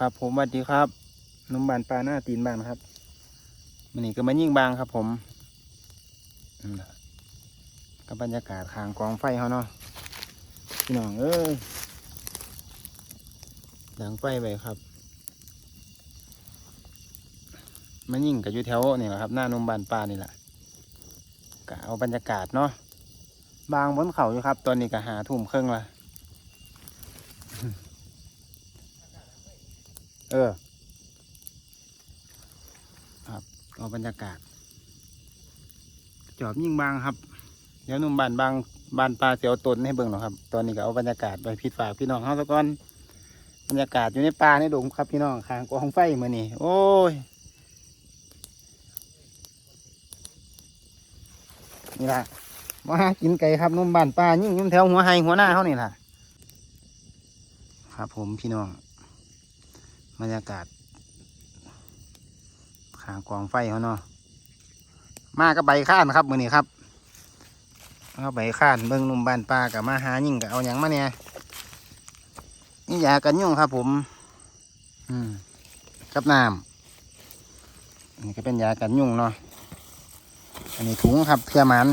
ครับ ผมสวัสดีครับนุ่มบานปลาหน้าตีนบานครับมันนี่ก็มายิ่งบางครับ ผมกับบรรยากาศข้างกองไฟเขาเนาะพี่น้องเอ้ยดังไฟไปครับมันยิ่งกับอยู่แถวนี่แหละครับ หน้านุ่มบานปลานี่แหละก็เอาบรรยากาศเนาะบางบนเขาอยู่ครับ ตอนนี้ก็หาทุ่มครึ่งละ เออ ครับเอาบรรยากาศ จอบยิ่งบางครับ เดี๋ยวนุ่มบานบางบานปลาเสียวตนให้เบิ่งหรอกครับ ตอนนี้ก็เอาบรรยากาศไปพิดฝากพี่น้องเฮาซะก่อนบรรยากาศอยู่ในป่าในดงครับพี่น้องข้างกองไฟมือนี่โอ้ยนี่ล่ะมาหากินไก่ครับนุ่มบานปลายิ่งยุ่มแถวหัวไฮหัวหน้าเขานี่ล่ะ ครับผมพี่น้อง บรรยากาศขางกองไฟเขาเนาะมาก็ใบข้านครับมือนี้ครับเอาใบข้านเบิ้งนุ่มบานปลากับมาหายิ่งกับเอาอย่างมาเนี่ยนี่ยากันยุ่งครับ ผม อืมกับน้ำนนี้ก็เป็นยากันยุ่งเนาะอันนี้ถุงครับเพื่อมัน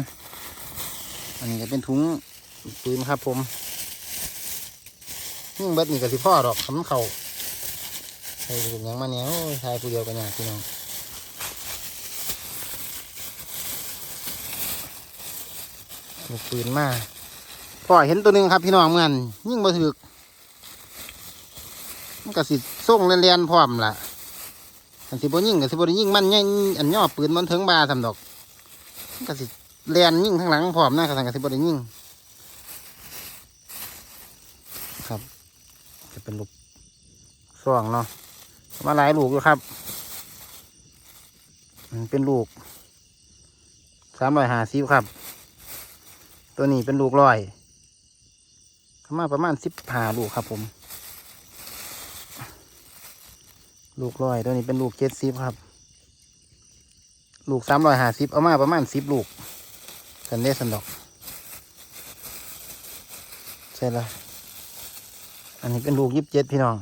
อันนี้ก็เป็นถุงปืนครับ ผมยิ่งเบิดนี่ก็สิพ่อดอกคำเข่า ใส่ถุงยังมาเนี่ยโอ้ยชายผู้เดียวกันอย่างพี่น้องลูกปืนมาพ่อเห็นตัวหนึ่งครับพี่น้องเหมือนยิ่งบ่ถึกมันก็สิส่งเรียนๆพร้อมล่ะอันสิบ่ยิ่งก็สิบ่ได้ยิ่งมันเนี่ยอันย่อปืนมันถึงบาทำดอกมันก็สิเรียนยิ่งข้างหลังพร้อมนะกระสังก็สิบ่ได้ยิ่งครับ จะเป็นลูกส่วงเนาะ มาหลายลูกอยู่ครับ เป็นลูกสามร้อยห้าสิบครับ ตัวนี้เป็นลูกร้อยประมาประมาณสิบห้าลูกครับผม ลูกร้อยตัวนี้เป็นลูกเจ็ดสิบครับ ลูกสามร้อยห้าสิบเอามาประมาณสิบลูกกันได้สันดอกใช่ละอันนี้เป็นลูกยิบเจ็ดพี่น้อง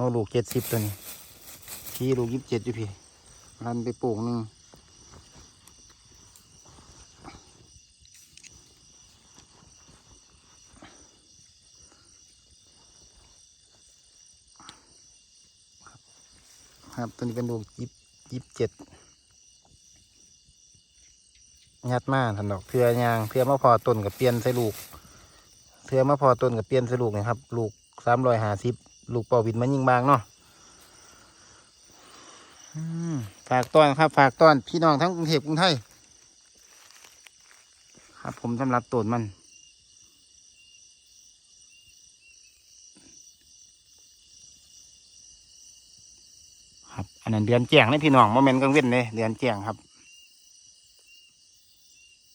เอาลูกเจ็ดสิบตัวนี้ พี่ลูกยี่สิบเจ็ดอยู่พี่รันไปปลูกหนึ่งครับตัวนี้เป็นลูกยี่สิบเจ็ดยัดมาทันดอกเพื่อยางเพื่อมาพอต้นกับเปลี่ยนใส่ลูกเพื่อมาพอต้นกับเปลี่ยนใส่ลูกนะครับ ลูกสามร้อยห้าสิบ ลูกเป่าบินมันยิงบางเนาะฝากต้อนครับ ฝากต้อนพี่น้องทั้งกรุงเทพกรุงไทย ครับผมสำหรับต้นมัน ครับ อันนั้นเดือนแจ้งเลยพี่น้องโมเมนต์กลางเว้นเลยเดือนแจ้งครับ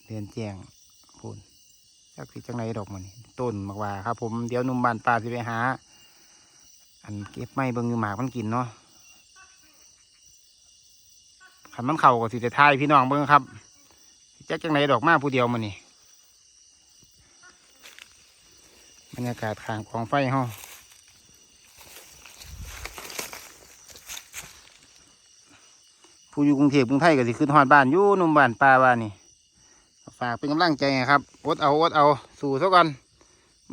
เดือนแจ้งพูนจักสิจังไรดอกมันต้นมากว่าครับ ผมเดี๋ยวนุ่มบานป่าสิไปหา อันเก็บไม้เบิ่งอยู่หมากมันกินเนาะขันมันเข่าก็สิจะทายพี่น้องเบิ่งครับแจักจังไหนดอกมาผู้เดียวมันนี่บรรยากาศขางกองไฟห้องผู้อยู่กรุงเทพกรุงไทยก็สิขึ้นฮอดบ้านอยู่นุ่มบ้านป่าบ้านนี่ฝากเป็นกำลังใจครับอดเอาอดเอา สู่ซะก่อน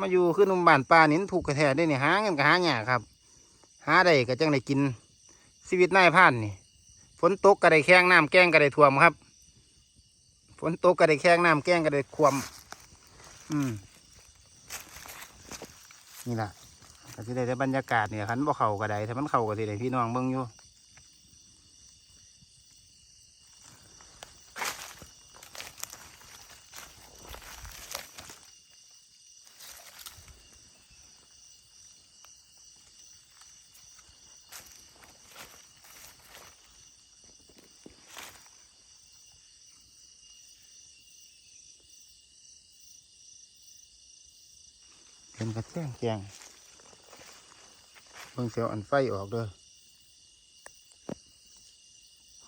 มาอยู่ขึ้นนุ่มบ้านป่านี่มันถูกกระแทกได้เนี่ยหาเงินก็หายากครับ หาได้ก็จังได้กินชีวิตนายพานนี่ฝนตกก็ได้แข้งน้ำแกงก็ได้ท่วมครับฝนตกก็ได้แข้งน้ำแกงก็ได้ควมอืมนี่แหละก็จะได้บรรยากาศเนี่ยคันบ่เข่าก็ได้ถ้ามันเข่าก็สิได้พี่น้องเบิ่งอยู่ เห็นกระแจ้งแจงเบิ่งเสียวอันไฟออกเด้อ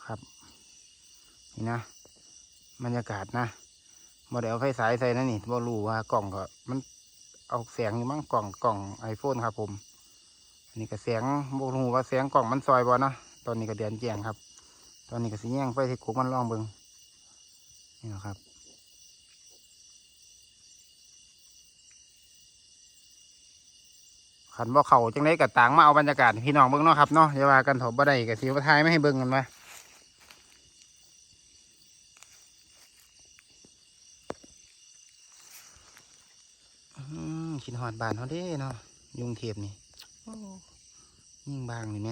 ครับ นี่นะบรรยากาศนะบ่ได้เอาไฟสายใส่นะนี่บ่รู้ว่ากล่องก็มันเอาแสงอยู่มั้งกล่องกล่องไอโฟนครับผม อันนี้ก็แสงบกหูว่าแสงกล่องมันซอยบ่นะตอนนี้ก็เดือนแจ้งครับ ตอนนี้ก็สิแยงไฟที่กุกมันลองเบิงนี่นะครับ ขันบ่เขาจังไดกับต่างมาเอาบรรยากาศพี่น้องเบิ่งเนาะครับเนาะอย่าว่ากันเถอะบ่ได้กับสิว่าทายไม่ให้เบิ่งกันมาอืมขินหอดบานเขาเด้เนาะยุงเทพนี่ยิ่งบางนี่ไหม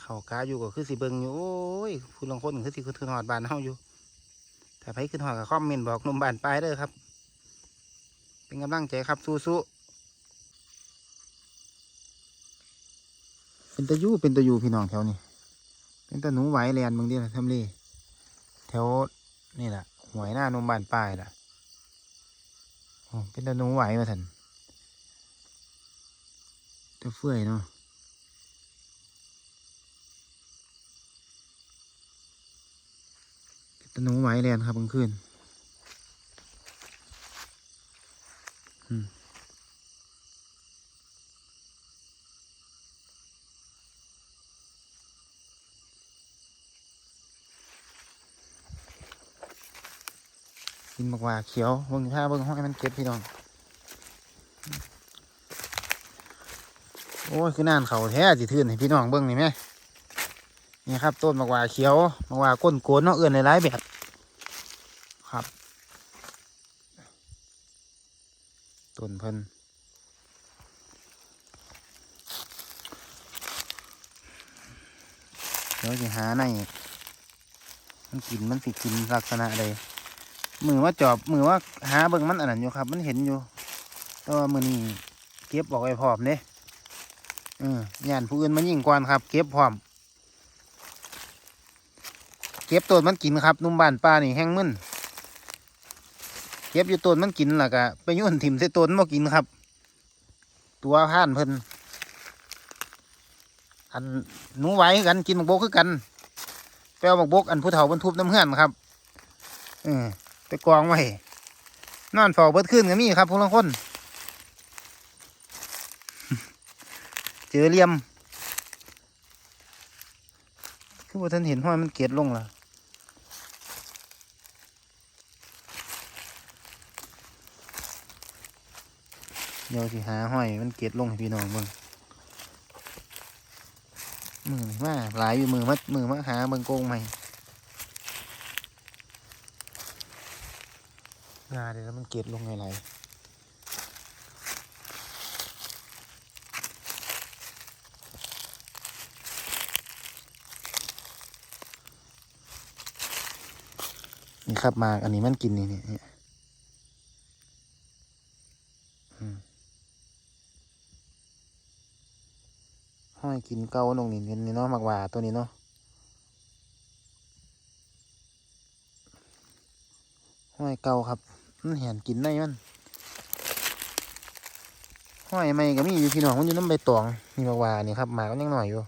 เขากาอยู่ก็คือสิเบิ่งอยู่โอ้ยผู้ลงคนคือสิขึ้นหอดบานเฮาอยู่ถ้าไปขึ้นหอดกับคอมเมนต์บอกหนุ่มบานปลายเด้อครับ เป็นกำลังใจครับสู้ๆ เป็นตะยูเป็นตะยูพี่น้องแถวนี้ เป็นตะหนูไหวแลนบางทีนะทำเลแถวนี่แหละหวยหน้านมบานป้ายล่ะโอ้เป็นตะหนูไหวมาทันตะเฟื่อยเนาะเป็นตะหนูไหวแลนครับกลางคืนอืม นบักว่าเขียวเบิ่งท่าเบิ่งห้อยมันเก็บพี่น้อง โอ้ยคือน่านเขาแท้สิทื่นให้พี่น้องเบิ่งนี่ไหมนี่ครับ ต้นบักหว่าเขียวบักหว่าก้นโกนเนาะเอื่นหลายแบบครับต้นเพิ่นเดี๋ยวจะหาในมันกินมันสิกินลักษณะใด มือว่าจอบมือว่าหาเบิ่งมันอันนั้นอยู่ครับ มันเห็นอยู่ต่ว่ามือนี้เก็บบอกไว้พร้อมเด้เออย่านผู้อื่นมันยิ่งกวนครับ เก็บพร้อม เก็บต้นมันกินครับนุ่มบานป้านี่แห้งมึนเก็บอยู่ต้นมันกินล่ะกะไปยุ่นถิ่มใส่ต้นมากินครับ ตัวผ่านเพิ่นอันหนูไหวคือกันกินบกบกคือกันแปลวบกบกอันผู้เฒ่าบรรทุบน้ำเฮือนครับ เออไป กองไว้นอนเฝ้าเบิดขึ้นก็มีครับพวกลังคนเจอเลี่ยม คือว่าท่านเห็นห้อยมันเกล็ดลงล่ะเดี๋ยวสิหาห้อยมันเกล็ดลงให้พี่น้องเบิ่งมือนี่มาหลายอยู่มือมัดมือมาหาเบิ่งโกงใหม่ งาเดี๋ยวมันเก็บลงไงไรนี่ครับมาอันนี้มันกินนี่นี่นี่อืมห้อยกินเกาตรงนี้นี่เนาะหมากหว่าตัวนี้เนาะห้อยเกาครับ มันเห็นกินได้มันห้อยไม่ก็มีอยู่พี่น้องมันอยู่น้ำใบตองมีบาวานี่ครับหมากมันยังหน่อยอยู่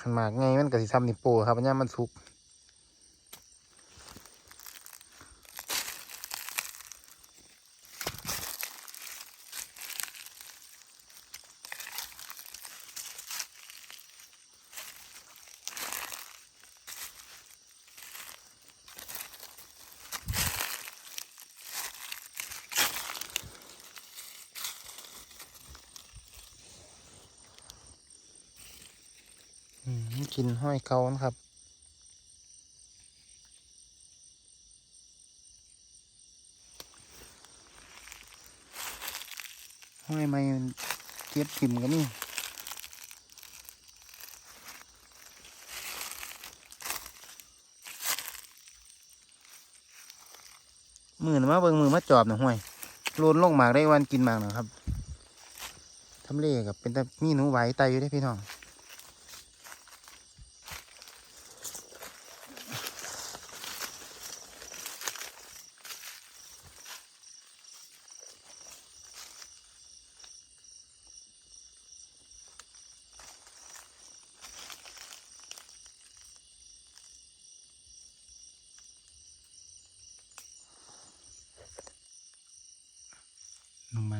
ขันหมากไงมันก็สิทำนิโปครับอันนี้มันสุก กินห้อยเกานะครับ ห้อยไม่เก็บทิมก็มีมือนะมาเบิ่งมือมาจอบหนะห้วยโลนลงหมากได้วันกินหมากนะครับทำเลกับเป็นแต่มีหนูไหวไตอยู่ได้พี่น้อง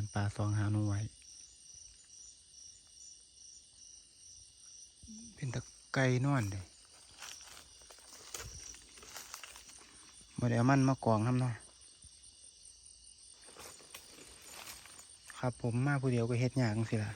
ห ปลาสองหาหนูไว้ เป็นตะไกนอนเลยมาเดี๋ยวมันมากองทำเนาะครับผมมาผู้เดียวก็เฮ็ดยากงสิล่ะ